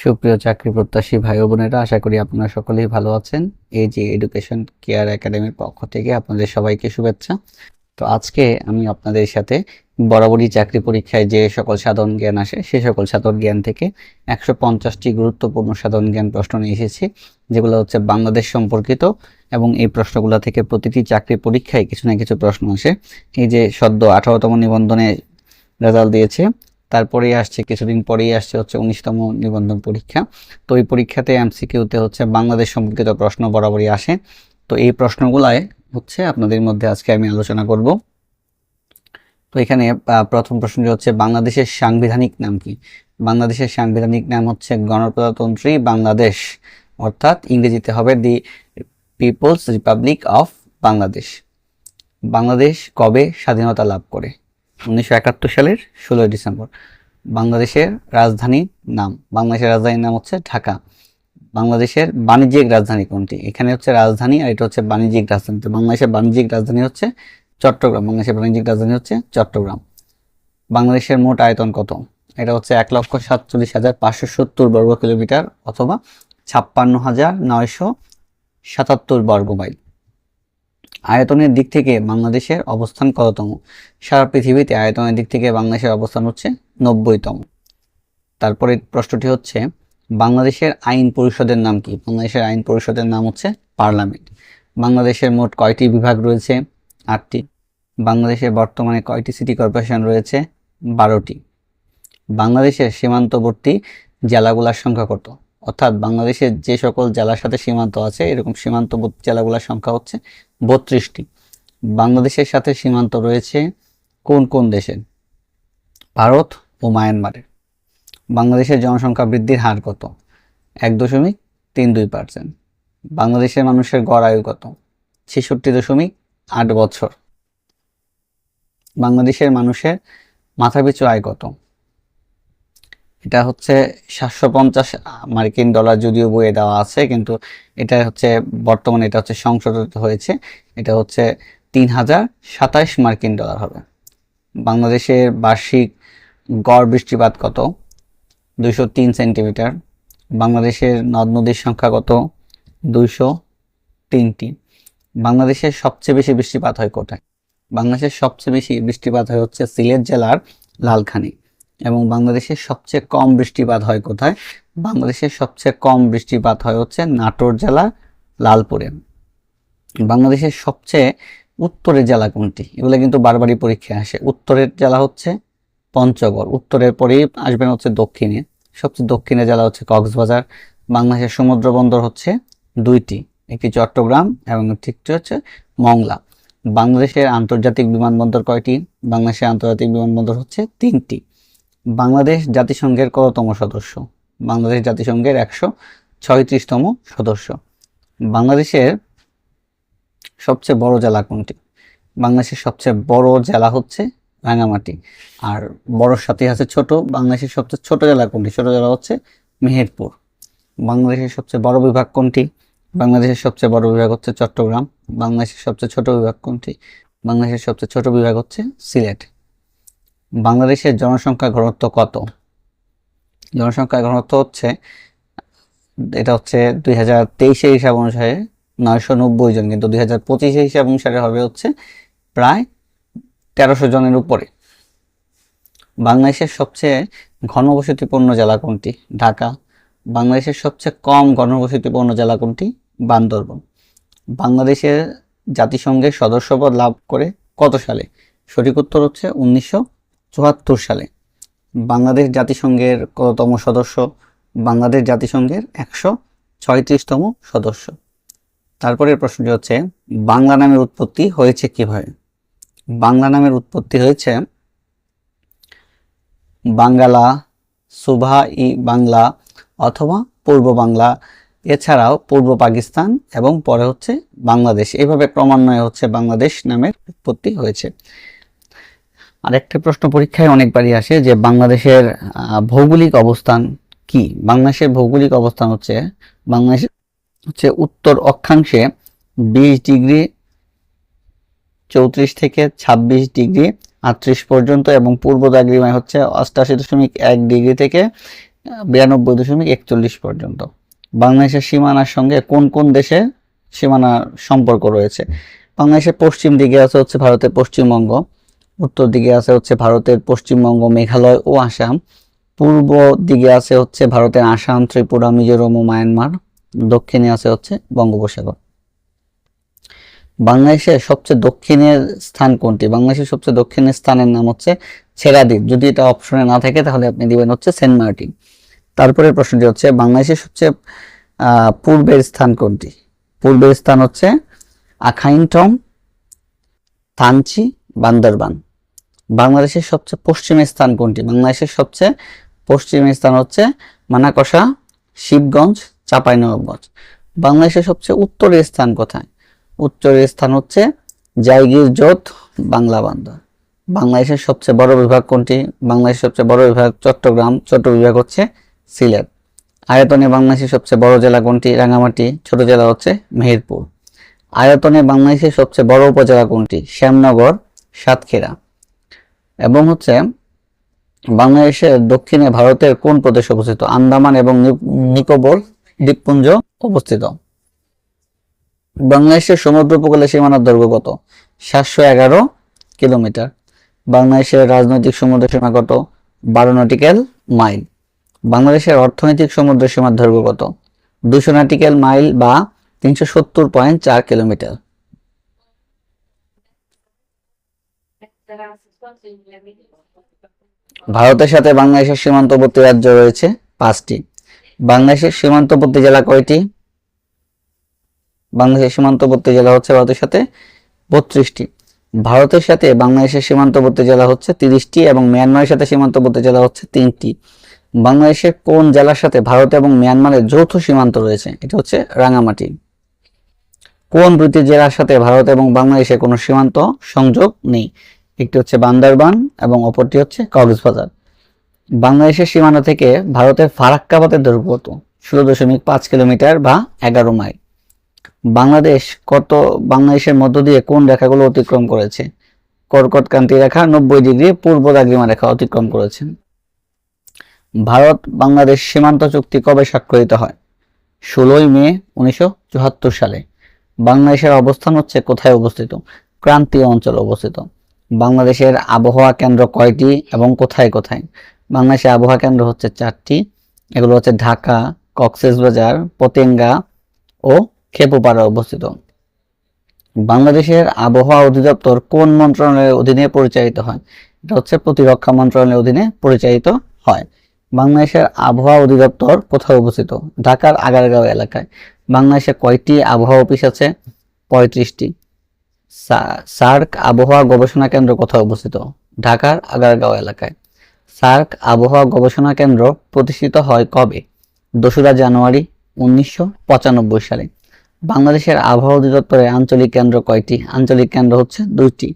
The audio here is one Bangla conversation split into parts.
সুপ্রিয় চাকরি প্রত্যাশী ভাই বোনেরা, আশা করি আপনারা সকলেই ভালো আছেন। এই যে এডুকেশন কেয়ার একাডেমির পক্ষ থেকে আপনাদের সবাইকে শুভেচ্ছা। তো আজকে আমি আপনাদের সাথে বরাবরই চাকরি পরীক্ষায় যে সকল সাধারণ জ্ঞান আসে, সে সকল সাধারণ জ্ঞান থেকে একশো পঞ্চাশটি গুরুত্বপূর্ণ সাধারণ জ্ঞান প্রশ্ন নিয়ে এসেছি, যেগুলো হচ্ছে বাংলাদেশ সম্পর্কিত এবং এই প্রশ্নগুলো থেকে প্রতিটি চাকরি পরীক্ষায় কিছু না কিছু প্রশ্ন আসে। এই যে সদ্য আঠারোতম নিবন্ধনে রেজাল্ট দিয়েছে তারপরেই আসছে, কিছুদিন পরেই আসছে হচ্ছে উনিশতম নিবন্ধন পরীক্ষা। তো এই পরীক্ষাতে এমসিকিউতে হচ্ছে বাংলাদেশ সম্পর্কিত প্রশ্ন বরাবরই আসে। তো এই প্রশ্নগুলায় হচ্ছে আপনাদের মধ্যে আজকে আমি আলোচনা করব। তো এখানে প্রথম প্রশ্নটি হচ্ছে, বাংলাদেশের সাংবিধানিক নাম কি? বাংলাদেশের সাংবিধানিক নাম হচ্ছে গণপ্রজাতন্ত্রী বাংলাদেশ, অর্থাৎ ইংরেজিতে হবে the people's republic of Bangladesh. Bangladesh কবে স্বাধীনতা লাভ করে? উনিশশো একাত্তর সালের ষোলোই ডিসেম্বর। বাংলাদেশের রাজধানীর নাম, বাংলাদেশের রাজধানীর নাম হচ্ছে ঢাকা। বাংলাদেশের বাণিজ্যিক রাজধানী কোনটি? এখানে হচ্ছে রাজধানী আর এটা হচ্ছে বাণিজ্যিক রাজধানী। তো বাংলাদেশের বাণিজ্যিক রাজধানী হচ্ছে চট্টগ্রাম। বাংলাদেশের বাণিজ্যিক রাজধানী হচ্ছে চট্টগ্রাম। বাংলাদেশের মোট আয়তন কত? এটা হচ্ছে এক লক্ষ সাতচল্লিশ হাজার পাঁচশো সত্তর বর্গ কিলোমিটার অথবা ছাপ্পান্ন হাজার নয়শো সাতাত্তর বর্গ মাইল। আয়তনের দিক থেকে বাংলাদেশের অবস্থান কততম? সারা পৃথিবীতে আয়তনের দিক থেকে বাংলাদেশের অবস্থান হচ্ছে নব্বইতম। তারপরে প্রশ্নটি হচ্ছে, বাংলাদেশের আইন পরিষদের নাম কি? বাংলাদেশের আইন পরিষদের নাম হচ্ছে পার্লামেন্ট। বাংলাদেশের মোট কয়টি বিভাগ রয়েছে? আটটি। বাংলাদেশে বর্তমানে কয়টি সিটি কর্পোরেশন রয়েছে? বারোটি। বাংলাদেশের সীমান্তবর্তী জেলাগুলোর সংখ্যা কত? অর্থাৎ বাংলাদেশের যে সকল জেলার সাথে সীমান্ত আছে, এরকম সীমান্তবর্তী জেলাগুলোর সংখ্যা হচ্ছে বত্রিশটি। বাংলাদেশের সাথে সীমান্ত রয়েছে কোন কোন দেশের ভারত ও মায়ানমারের। বাংলাদেশের জনসংখ্যা বৃদ্ধির হার কত? এক দশমিক তিন দুই পার্সেন্ট। বাংলাদেশের মানুষের গড় আয়ু কত? ছেষট্টি দশমিক আট বছর। বাংলাদেশের মানুষের মাথাপিছু আয় কত? এটা হচ্ছে সাতশো পঞ্চাশ মার্কিন ডলার যদিও বইয়ে দেওয়া আছে, কিন্তু এটা হচ্ছে বর্তমানে এটা হচ্ছে সংশোধিত হয়েছে। এটা হচ্ছে তিন হাজার সাতাইশ মার্কিন ডলার হবে। বাংলাদেশের বার্ষিক গড় বৃষ্টিপাত কত? দুইশো তিন সেন্টিমিটার। বাংলাদেশের নদ নদীর সংখ্যা কত? দুইশো তিনটি। বাংলাদেশের সবচেয়ে বেশি বৃষ্টিপাত হয় কোথায়? বাংলাদেশের সবচেয়ে বেশি বৃষ্টিপাত হয় হচ্ছে সিলেট জেলার লালখানি। এবং বাংলাদেশের সবচেয়ে কম বৃষ্টিপাত হয় কোথায়? বাংলাদেশের সবচেয়ে কম বৃষ্টিপাত হয় হচ্ছে নাটোর জেলা লালপুরে। বাংলাদেশের সবচেয়ে উত্তরের জেলা কোনটি? এগুলো কিন্তু বারবারই পরীক্ষায় আসে। উত্তরের জেলা হচ্ছে পঞ্চগড়। উত্তরের পরেই আসবেন হচ্ছে দক্ষিণে। সবচেয়ে দক্ষিণে জেলা হচ্ছে কক্সবাজার। বাংলাদেশের সমুদ্র বন্দর হচ্ছে দুইটি, একটি চট্টগ্রাম এবং একটি হচ্ছে মংলা। বাংলাদেশের আন্তর্জাতিক বিমানবন্দর কয়টি? বাংলাদেশের আন্তর্জাতিক বিমানবন্দর হচ্ছে তিনটি। বাংলাদেশ জাতিসংঘের কততম সদস্য? বাংলাদেশ জাতিসংঘের একশো ছয়ত্রিশতম সদস্য। বাংলাদেশের সবচেয়ে বড় জেলা কোনটি? বাংলাদেশের সবচেয়ে বড় জেলা হচ্ছে রাঙামাটি আর বড়র সাথে আছে ছোট। বাংলাদেশের সবচেয়ে ছোট জেলা কোনটি? ছোট জেলা হচ্ছে মেহেরপুর। বাংলাদেশের সবচেয়ে বড় বিভাগ কোনটি? বাংলাদেশের সবচেয়ে বড় বিভাগ হচ্ছে চট্টগ্রাম। বাংলাদেশের সবচেয়ে ছোট বিভাগ কোনটি? বাংলাদেশের সবচেয়ে ছোট বিভাগ হচ্ছে সিলেট। বাংলাদেশের জনসংখ্যা ঘনত্ব কত? জনসংখ্যা ঘনত্ব হচ্ছে, এটা হচ্ছে দুই হাজার তেইশের হিসাব অনুসারে নয়শো নব্বই জন, কিন্তু দুই হাজার পঁচিশের হিসাব অনুসারে হবে হচ্ছে প্রায় তেরোশো জনের উপরে। বাংলাদেশের সবচেয়ে ঘনবসতিপূর্ণ জেলা কোনটি? ঢাকা। বাংলাদেশের সবচেয়ে কম ঘনবসতিপূর্ণ জেলা কোনটি? বান্দরবন। বাংলাদেশের জাতিসংঘের সদস্যপদ লাভ করে কত সালে? সঠিক উত্তর হচ্ছে উনিশশো চুয়াত্তর সালে বাংলাদেশ জাতিসংঘের কততম সদস্য? বাংলাদেশ জাতিসংঘের একশো ছয়ত্রিশতম সদস্য। তারপরের প্রশ্নটি হচ্ছে, বাংলা নামের উৎপত্তি হয়েছে কীভাবে? বাংলা নামের উৎপত্তি হয়েছে বাঙ্গালা সুভা ই বাংলা অথবা পূর্ব বাংলা, এছাড়াও পূর্ব পাকিস্তান এবং পরে হচ্ছে বাংলাদেশ। এইভাবে ক্রমান্বয়ে হচ্ছে বাংলাদেশ নামের উৎপত্তি হয়েছে। আরেকটা প্রশ্ন পরীক্ষায় অনেকবারই আসে যে বাংলাদেশের ভৌগোলিক অবস্থান কি? বাংলাদেশের ভৌগোলিক অবস্থান হচ্ছে, বাংলাদেশ হচ্ছে উত্তর অক্ষাংশে বিশ ডিগ্রি চৌত্রিশ থেকে ছাব্বিশ ডিগ্রি আটত্রিশ পর্যন্ত এবং পূর্ব দ্রাঘিমায় হচ্ছে অষ্টাশি দশমিক এক ডিগ্রি থেকে বিরানব্বই দশমিক একচল্লিশ পর্যন্ত। বাংলাদেশের সীমানার সঙ্গে কোন কোন দেশে সীমানার সম্পর্ক রয়েছে? বাংলাদেশের পশ্চিম দিকে আছে হচ্ছে ভারতের পশ্চিমবঙ্গ। উত্তর দিকে আছে হচ্ছে ভারতের পশ্চিমবঙ্গ, মেঘালয় ও আসাম। পূর্ব দিকে আছে হচ্ছে ভারতের আসাম, ত্রিপুরা, মিজোরাম ও মায়ানমার। দক্ষিণে আছে হচ্ছে বঙ্গোপসাগর। বাংলাদেশের সবচেয়ে দক্ষিণের স্থান কোনটি? বাংলাদেশের সবচেয়ে দক্ষিণের স্থানের নাম হচ্ছে ছেড়াদ্বীপ। যদি এটা অপশনে না থাকে, তাহলে আপনি দিবেন হচ্ছে সেন্ট মার্টিন। তারপরে প্রশ্নটি হচ্ছে, বাংলাদেশের সবচেয়ে পূর্বের স্থান কোনটি? পূর্বের স্থান হচ্ছে আখাইনটম থানচি, বান্দরবান। বাংলাদেশের সবচেয়ে পশ্চিমের স্থান কোনটি? বাংলাদেশের সবচেয়ে পশ্চিমের স্থান হচ্ছে মানাকষা শিবগঞ্জ, চাঁপাইনবাবগঞ্জ। বাংলাদেশের সবচেয়ে উত্তরের স্থান কোথায়? উত্তরের স্থান হচ্ছে জায়গির জোত বাংলা বান্দা বাংলাদেশের সবচেয়ে বড় বিভাগ কোনটি? বাংলাদেশের সবচেয়ে বড় বিভাগ চট্টগ্রাম, ছোট বিভাগ হচ্ছে সিলেট। আয়তনে বাংলাদেশের সবচেয়ে বড় জেলা কোনটি? রাঙামাটি ছোট জেলা হচ্ছে মেহেরপুর। আয়তনে বাংলাদেশের সবচেয়ে বড় উপজেলা কোনটি? শ্যামনগর, সাতক্ষীরা। এবং হচ্ছে বাংলাদেশের দক্ষিণে ভারতের কোন প্রদেশ অবস্থিত? আন্দামান এবং নিকোবর দ্বীপপুঞ্জ অবস্থিত। বাংলাদেশের সমুদ্র উপকূলের সীমানার দৈর্ঘ্য কত? সাতশো এগারো কিলোমিটার। বাংলাদেশের রাজনৈতিক সমুদ্র সীমা কত? বারো নটিক্যাল মাইল। বাংলাদেশের অর্থনৈতিক সমুদ্র সীমার দৈর্ঘ্য কত? দুশো নটিক্যাল মাইল বা তিনশো সত্তর পয়েন্ট চার কিলোমিটার। ভারতের সাথে বাংলাদেশের সীমান্তবর্তী রাজ্য রয়েছে পাঁচটি। বাংলাদেশের সীমান্তবর্তী জেলা কয়টি? বাংলাদেশের সীমান্তবর্তী জেলা হচ্ছে ভারতের সাথে বত্রিশটি। ভারতের সাথে বাংলাদেশের সীমান্তবর্তী জেলা হচ্ছে তিরিশটি এবং মিয়ানমারের সাথে সীমান্তবর্তী জেলা হচ্ছে তিনটি। বাংলাদেশের কোন জেলার সাথে ভারত এবং মিয়ানমারের যৌথ সীমান্ত রয়েছে? এটা হচ্ছে রাঙামাটি। কোন দুটি জেলার সাথে ভারত এবং বাংলাদেশের কোনো সীমান্ত সংযোগ নেই? একটি হচ্ছে বান্দরবান এবং অপরটি হচ্ছে কক্সবাজার। বাংলাদেশের সীমানা থেকে ভারতের ফারাক্কাবাদের দৈর্ঘ্য কত ষোলো দশমিক পাঁচ কিলোমিটার বা এগারো মাইল। বাংলাদেশ কত, বাংলাদেশের মধ্য দিয়ে কোন রেখাগুলো অতিক্রম করেছে? কর্কটক্রান্তি রেখা নব্বই ডিগ্রি, পূর্ব দ্রাঘিমা রেখা অতিক্রম করেছে। ভারত বাংলাদেশ সীমান্ত চুক্তি কবে স্বাক্ষরিত হয়? ষোলোই মে উনিশশো চুয়াত্তর সালে। বাংলাদেশের অবস্থান হচ্ছে কোথায় অবস্থিত? ক্রান্তীয় অঞ্চলে অবস্থিত। বাংলাদেশের আবহাওয়া কেন্দ্র কয়টি এবং কোথায় কোথায়? বাংলাদেশের আবহাওয়া কেন্দ্র হচ্ছে চারটি। এগুলো হচ্ছে ঢাকা, কক্সবাজার, পতেঙ্গা ও খেপুপাড়া অবস্থিত। বাংলাদেশের আবহাওয়া অধিদপ্তর কোন মন্ত্রণালয়ের অধীনে পরিচালিত হয়? এটা হচ্ছে প্রতিরক্ষা মন্ত্রণালয়ের অধীনে পরিচালিত হয়। বাংলাদেশের আবহাওয়া অধিদপ্তর কোথায় অবস্থিত? ঢাকার আগারগাঁও এলাকায়। বাংলাদেশে কয়টি আবহাওয়া অফিস আছে? পঁয়ত্রিশটি। সার্ক আবহাওয়া গবেষণা কেন্দ্র কোথায় অবস্থিত? ঢাকার আগারগাঁও এলাকায়। সার্ক আবহাওয়া গবেষণা কেন্দ্র প্রতিষ্ঠিত হয় কবে? দোসরা জানুয়ারি উনিশশো পঁচানব্বই সালে। বাংলাদেশের আবহাওয়া অধিদপ্তরের আঞ্চলিক কেন্দ্র কয়টি? আঞ্চলিক কেন্দ্র হচ্ছে দুইটি।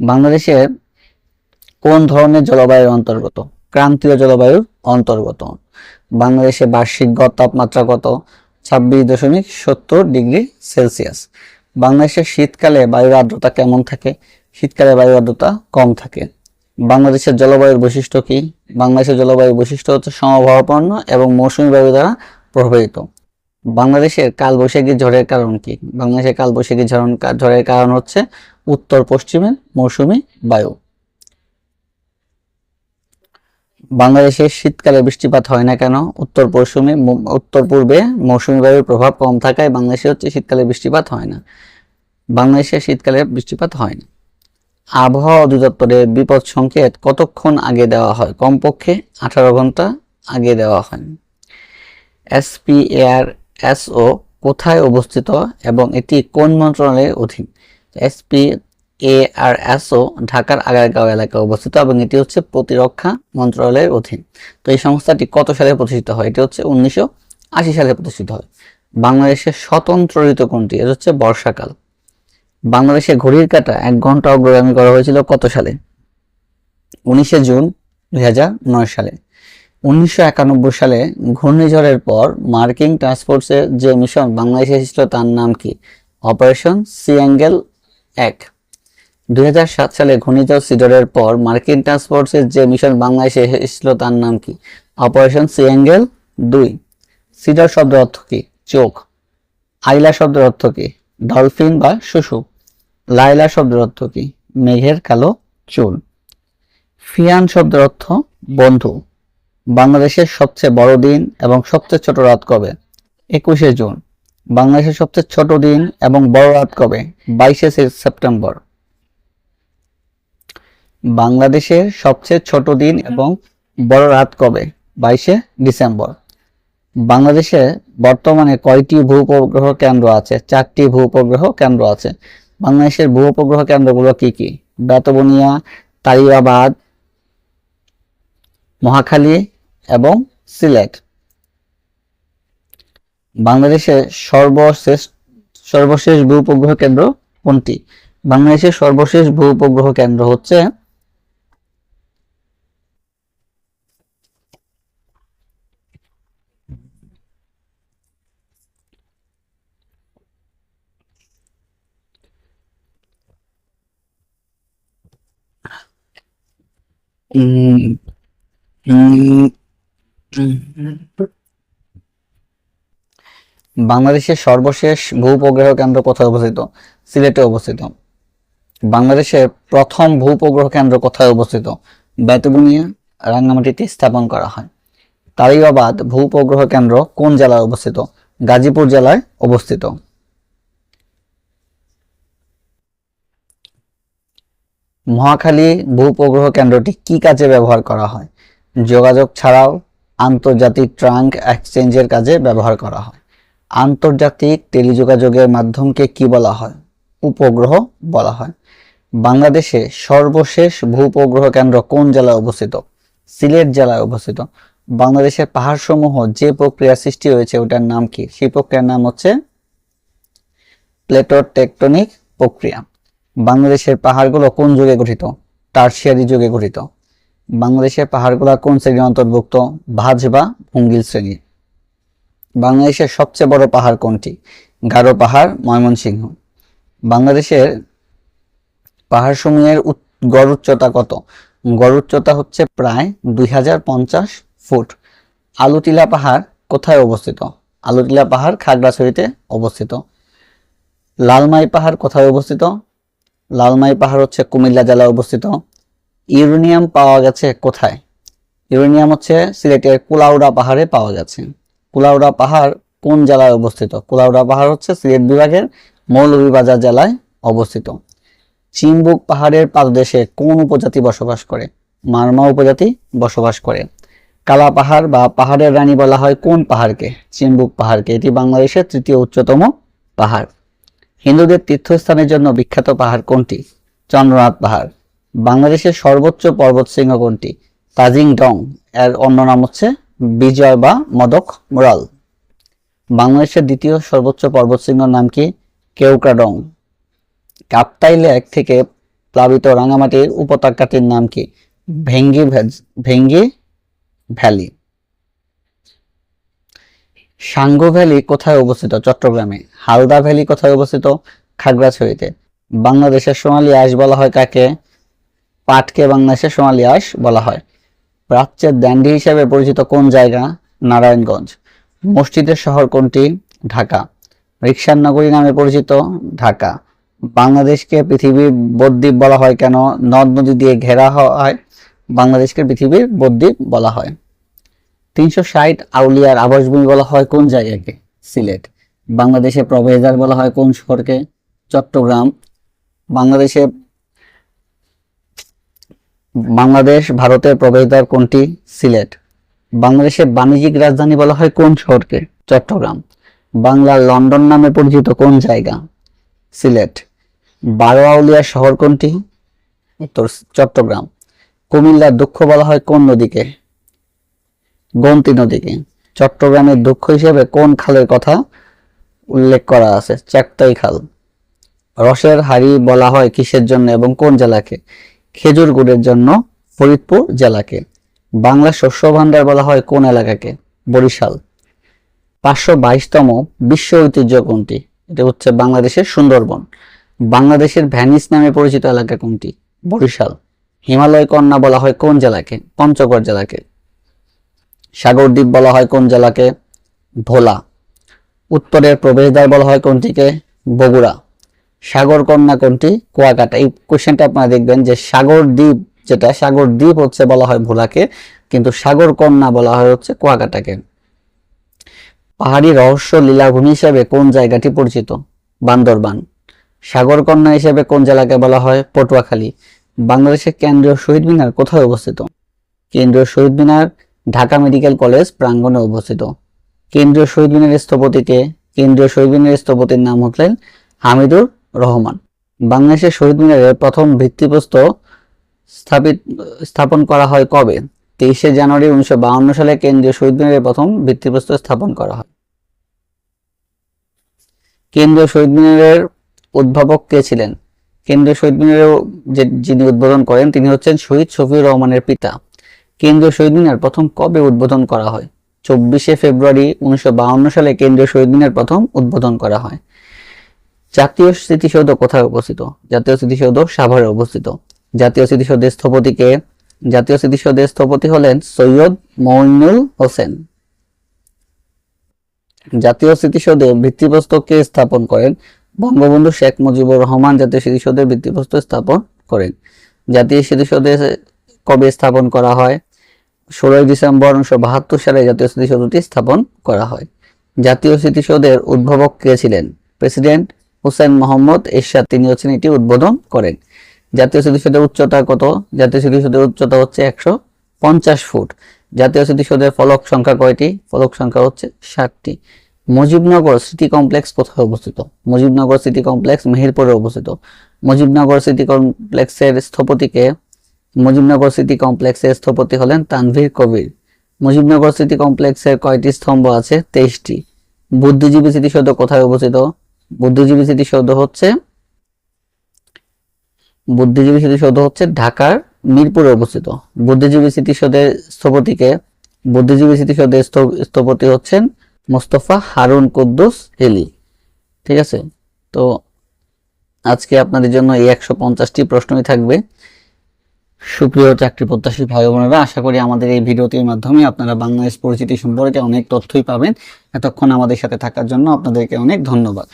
বাংলাদেশের কোন ধরনের জলবায়ুর অন্তর্গত? ক্রান্তীয় জলবায়ুর অন্তর্গত। বাংলাদেশে বার্ষিক গড় তাপমাত্রা কত? ছাব্বিশ দশমিক সত্তর ডিগ্রি সেলসিয়াস। বাংলাদেশের শীতকালে বায়ুর আর্দ্রতা কেমন থাকে? শীতকালে বায়ুর আর্দ্রতা কম থাকে। বাংলাদেশের জলবায়ুর বৈশিষ্ট্য কি? বাংলাদেশের জলবায়ুর বৈশিষ্ট্য হচ্ছে সমভাবাপন্ন এবং মৌসুমী বায়ু দ্বারা প্রভাবিত। বাংলাদেশের কালবৈশাখী ঝড়ের কারণ কি? বাংলাদেশের কালবৈশাখী ঝড় ঝড়ের কারণ হচ্ছে উত্তর পশ্চিমের মৌসুমী বায়ু। বাংলাদেশে শীতকালে বৃষ্টিপাত হয় না কেন? উত্তর পশ্চিমে উত্তর পূর্বে মৌসুমী বায়ুর প্রভাব কম থাকায় বাংলাদেশে হচ্ছে শীতকালে বৃষ্টিপাত হয় না। বাংলাদেশে শীতকালে বৃষ্টিপাত হয় না আবহাওয়া অধিদপ্তরের বিপদ সংকেত কতক্ষণ আগে দেওয়া হয়? কমপক্ষে আঠারো ঘণ্টা আগে দেওয়া হয় এসপিএআর এসও কোথায় অবস্থিত এবং এটি কোন মন্ত্রণালয়ের অধীন? এসপি এআরএসও ঢাকার আগারগাঁও এলাকায় অবস্থিত এবং এটি হচ্ছে প্রতিরক্ষা মন্ত্রণালয়ের অধীন। তো এই সংস্থাটি কত সালে প্রতিষ্ঠিত হয়? এটি হচ্ছে উনিশশো আশি সালে প্রতিষ্ঠিত হয়। বাংলাদেশের স্বতন্ত্র ঋতু কোনটি? এটা হচ্ছে বর্ষাকাল। বাংলাদেশে ঘড়ির কাঁটা এক ঘণ্টা অগ্রগামী করা হয়েছিল কত সালে? উনিশে জুন দুই সালে। উনিশশো একানব্বই সালে ঘূর্ণিঝড়ের পর মার্কিন ট্রান্সপোর্টসের যে মিশন বাংলাদেশে এসেছিল তার নাম কি? অপারেশন সি অ্যাঙ্গেল এক। দুই সাত সালে ঘূর্ণিঝড় সিডরের পর মার্কিন ট্রান্সপোর্টসের যে মিশন বাংলাদেশে এসেছিল তার নাম কি? অপারেশন সি অ্যাঙ্গেল দুই। সিডর শব্দের অর্থ কি? চোখ। আইলা শব্দের অর্থ কি? ডলফিন বা শুশু। লাইলা শব্দের অর্থ কি? মেঘের কালো চুল। ফিয়ান শব্দের অর্থ বন্ধু। বাংলাদেশের সবচেয়ে বড় দিন এবং সবচেয়ে ছোট রাত কবে? একুশে জুন। বাংলাদেশের সবচেয়ে ছোট দিন এবং বড় রাত কবে? বাইশে সেপ্টেম্বর। বাংলাদেশের সবচেয়ে ছোট দিন এবং বড় রাত কবে? বাইশে ডিসেম্বর। বাংলাদেশে বর্তমানে কয়টি ভূপগ্রহ কেন্দ্র আছে? চারটি ভূপগ্রহ কেন্দ্র আছে। বাংলাদেশের ভূ উপগ্রহ কেন্দ্রগুলো কি কি? বেতবনিয়া তালিবাবাদ মহাখালী এবং সিলেট। বাংলাদেশের সর্বশেষ সর্বশেষ ভূ উপগ্রহ কেন্দ্র কোনটি? বাংলাদেশের সর্বশেষ ভূ উপগ্রহ কেন্দ্র হচ্ছে বাংলাদেশের সর্বশেষ ভূপগ্রহ কেন্দ্র কোথায় অবস্থিত? সিলেটে অবস্থিত। বাংলাদেশের প্রথম ভূপগ্রহ কেন্দ্র কোথায় অবস্থিত? বেতবুনিয়া, রাঙ্গামাটিতে স্থাপন করা হয়। তালিবাবাদ ভূপগ্রহ কেন্দ্র কোন জেলায় অবস্থিত? গাজীপুর জেলায় অবস্থিত। মহাখালী ভূপগ্রহ কেন্দ্রটি কি কাজে ব্যবহার করা হয়? যোগাযোগ ছাড়াও আন্তর্জাতিক ট্রাঙ্ক এক্সচেঞ্জের কাজে ব্যবহার করা হয়। আন্তর্জাতিক টেলিযোগাযোগের মাধ্যমকে কি বলা হয়? উপগ্রহ বলা হয়। বাংলাদেশে সর্বশেষ ভূপগ্রহ কেন্দ্র কোন জেলায় অবস্থিত? সিলেট জেলায় অবস্থিত। বাংলাদেশের পাহাড়সমূহ যে প্রক্রিয়া সৃষ্টি হয়েছে ওটার নাম কি? সেই প্রক্রিয়ার নাম হচ্ছে প্লেটো টেকটনিক প্রক্রিয়া। বাংলাদেশের পাহাড়গুলো কোন যুগে গঠিত? টার্সিয়ারি যুগে গঠিত। বাংলাদেশের পাহাড়গুলো কোন শ্রেণির অন্তর্ভুক্ত? ভাজ বা ভঙ্গিল শ্রেণি। বাংলাদেশের সবচেয়ে বড় পাহাড় কোনটি? গারো পাহাড়, ময়মনসিংহ। বাংলাদেশের পাহাড়সমূহের গড় উচ্চতা কত? গড় উচ্চতা হচ্ছে প্রায় দুই হাজার পঞ্চাশ ফুট। আলুটিলা পাহাড় কোথায় অবস্থিত? আলুটিলা পাহাড় খাগড়াছড়িতে অবস্থিত। লালমাই পাহাড় কোথায় অবস্থিত? লালমাই পাহাড় হচ্ছে কুমিল্লা জেলায় অবস্থিত। ইউরেনিয়াম পাওয়া গেছে কোথায়? ইউরেনিয়াম হচ্ছে সিলেটের কুলাউড়া পাহাড়ে পাওয়া গেছে। কুলাউড়া পাহাড় কোন জেলায় অবস্থিত? কুলাউড়া পাহাড় হচ্ছে সিলেট বিভাগের মৌলভীবাজার জেলায় অবস্থিত। চিম্বুক পাহাড়ের পাদদেশে কোন উপজাতি বসবাস করে? মারমা উপজাতি বসবাস করে। কালা পাহাড় বা পাহাড়ের রানী বলা হয় কোন পাহাড়কে? চিম্বুক পাহাড়কে। এটি বাংলাদেশের তৃতীয় উচ্চতম পাহাড়। হিন্দুদের তীর্থস্থানের জন্য বিখ্যাত পাহাড় কোনটি? চন্দ্রনাথ পাহাড়। বাংলাদেশের সর্বোচ্চ পর্বতশৃঙ্গ কোনটি? তাজিং ডং এর অন্য নাম হচ্ছে বিজয় বা মদক মুরাল। বাংলাদেশের দ্বিতীয় সর্বোচ্চ পর্বত পর্বতশৃঙ্গর নাম কি? কেউক্রাডং কাপ্তাই লেক থেকে প্লাবিত রাঙামাটির উপত্যকাটির নাম কি? ভেঙ্গি ভেঙ্গি ভ্যালি। সাঙ্গো ভ্যালি কোথায় অবস্থিত? চট্টগ্রামে। হালদা ভ্যালি কোথায় অবস্থিত? খাগড়াছড়িতে। বাংলাদেশের সোনালী আঁশ বলা হয় কাকে? পাটকে বাংলাদেশের সোনালী আঁশ বলা হয়। প্রাচ্যের দ্যান্ডি হিসেবে পরিচিত কোন জায়গা? নারায়ণগঞ্জ। মসজিদের শহর কোনটি? ঢাকা। রিক্সার নগরী নামে পরিচিত? ঢাকা। বাংলাদেশকে পৃথিবীর বদ্বীপ বলা হয় কেন? নদ নদী দিয়ে ঘেরা হয়। বাংলাদেশকে পৃথিবীর বদ্বীপ বলা হয়। তিনশো ষাট আউলিয়ার আবাসভূমি বলা হয় কোন জায়গাকে? সিলেট। বাংলাদেশে প্রবেশদ্বার বলা হয় কোন শহরকে? চট্টগ্রাম। বাংলাদেশে বাংলাদেশ, ভারতের প্রবেশদ্বার কোনটি? সিলেট। বাংলাদেশের বাণিজ্যিক রাজধানী বলা হয় কোন শহরকে? চট্টগ্রাম। বাংলার লন্ডন নামে পরিচিত কোন জায়গা? সিলেট। বারো আউলিয়া শহর কোনটি? উত্তর চট্টগ্রাম। কুমিল্লার দুঃখ বলা হয় কোন নদীকে? গন্তি নদীকে। চট্টগ্রামের দুঃখ হিসেবে কোন খালের কথা উল্লেখ করা আছে? চাকতাই খাল। রসের হাড়ি বলা হয় কিসের জন্য এবং কোন জেলাকে? খেজুর গুড়ের জন্য ফরিদপুর জেলাকে। বাংলা শস্য ভাণ্ডার বলা হয় কোন এলাকাকে? বরিশাল। পাঁচশো বাইশতম বিশ্ব ঐতিহ্য কোনটি? এটা হচ্ছে বাংলাদেশের সুন্দরবন। বাংলাদেশের ভ্যানিস নামে পরিচিত এলাকা কোনটি? বরিশাল। হিমালয় কন্যা বলা হয় কোন জেলাকে? পঞ্চগড় জেলাকে। সাগরদ্বীপ বলা হয় কোন জেলাকে? ভোলা। উত্তরের প্রবেশদ্বার বলা হয় কোনটিকে? বগুড়া। সাগর কন্যা কোনটি? কুয়াকাটা। এই কোশ্চেনটা আপনারা দেখবেন যে সাগর দ্বীপ যেটা সাগর দ্বীপ হচ্ছে বলা হয় ভোলাকে, কিন্তু সাগর কন্যা বলা হয় হচ্ছে কুয়াকাটাকে। পাহাড়ি রহস্য লীলাভূমি হিসেবে কোন জায়গাটি পরিচিত? বান্দরবান। সাগর কন্যা হিসেবে কোন জেলাকে বলা হয়? পটুয়াখালী। বাংলাদেশের কেন্দ্রীয় শহীদ মিনার কোথায় অবস্থিত? কেন্দ্রীয় শহীদ মিনার ঢাকা মেডিকেল কলেজ প্রাঙ্গণে অবস্থিত। কেন্দ্রীয় শহীদ মিনারের স্থপতিকে কেন্দ্রীয় শহীদ মিনারের স্থপতির নাম হলেন হামিদুর রহমান। বাংলাদেশের শহীদ মিনারের প্রথম ভিত্তিপ্রস্তর স্থাপিত, স্থাপন করা হয় কবে? তেইশে জানুয়ারি উনিশশো সালে কেন্দ্রীয় শহীদ মিনারের প্রথম ভিত্তিপ্রস্তর স্থাপন করা হয়। কেন্দ্রীয় শহীদ মিনারের উদ্ভাবক কে ছিলেন? কেন্দ্রীয় শহীদ মিনারের যিনি উদ্বোধন করেন, তিনি হচ্ছেন শহীদ শফিউর রহমানের পিতা। কেন্দ্রীয় শহীদ মিনার প্রথম কবে উদ্বোধন করা হয়? চব্বিশে ফেব্রুয়ারি উনিশশো সালে কেন্দ্রীয় শহীদ মিনার প্রথম উদ্বোধন করা হয়। জাতীয় স্মৃতিসৌধ কোথায় অবস্থিত? জাতীয় স্মৃতিসৌধ সাভারে অবস্থিত। জাতীয় স্মৃতিসৌধের স্থপতিকে, জাতীয় স্মৃতিসৌধের স্থপতি হলেন সৈয়দ মইনুল হোসেন। জাতীয় স্মৃতিসৌধে ভিত্তিপ্রস্তর কে স্থাপন করেন বঙ্গবন্ধু শেখ মুজিবুর রহমান জাতীয় স্মৃতিসৌধের ভিত্তিপ্রস্তর স্থাপন করেন। জাতীয় স্মৃতিসৌধে কবে স্থাপন করা হয়? ষোলোই ডিসেম্বর উনিশশো বাহাত্তর সালে জাতীয় স্মৃতিসৌধটি স্থাপন করা হয়। জাতীয় স্মৃতিসৌধের উদ্ভাবক কে ছিলেন? প্রেসিডেন্ট হুসেন মোহাম্মদ এরশাদ। তিনি হচ্ছেন এটি উদ্বোধন করেন। জাতীয় স্মৃতিসৌধের উচ্চতা কত? জাতীয় স্মৃতিসৌধের উচ্চতা হচ্ছে একশো পঞ্চাশ ফুট। জাতীয় স্মৃতিসৌধের ফলক সংখ্যা কয়টি? ফলক সংখ্যা হচ্ছে ষাটটি। মুজিবনগর সিটি কমপ্লেক্স কোথায় অবস্থিত? মুজিবনগর সিটি কমপ্লেক্স মেহেরপুরে অবস্থিত। মুজিবনগর সিটি কমপ্লেক্সের স্থপতিকে মুজিবনগর সিটি কমপ্লেক্সের স্থপতি হলেন তানভীর কবির। মুজিবনগর সিটি কমপ্লেক্সের কয়টি স্তম্ভ আছে? তেইশটি। বুদ্ধিজীবী স্মৃতিসৌধ কোথায় অবস্থিত? বুদ্ধিজীবী স্মৃতিসৌধ হচ্ছে বুদ্ধিজীবী স্মৃতিসৌধ হচ্ছে ঢাকার মিরপুরে অবস্থিত। বুদ্ধিজীবী স্মৃতিসৌধের স্থপতিকে বুদ্ধিজীবী স্মৃতিসৌধের স্থ- স্থপতি হচ্ছেন মোস্তফা হারুন কুদ্দুস হেলি। ঠিক আছে? তো আজকে আপনাদের জন্য এই একশো পঞ্চাশটি প্রশ্নই থাকবে। সুপ্রিয় চাকরি প্রত্যাশী ভাই বোনেরা, আশা করি আমাদের এই ভিডিওটির মাধ্যমে আপনারা বাংলাদেশ পরিচিতি সম্পর্কে অনেক তথ্যই পাবেন। এতক্ষণ আমাদের সাথে থাকার জন্য আপনাদেরকে অনেক ধন্যবাদ।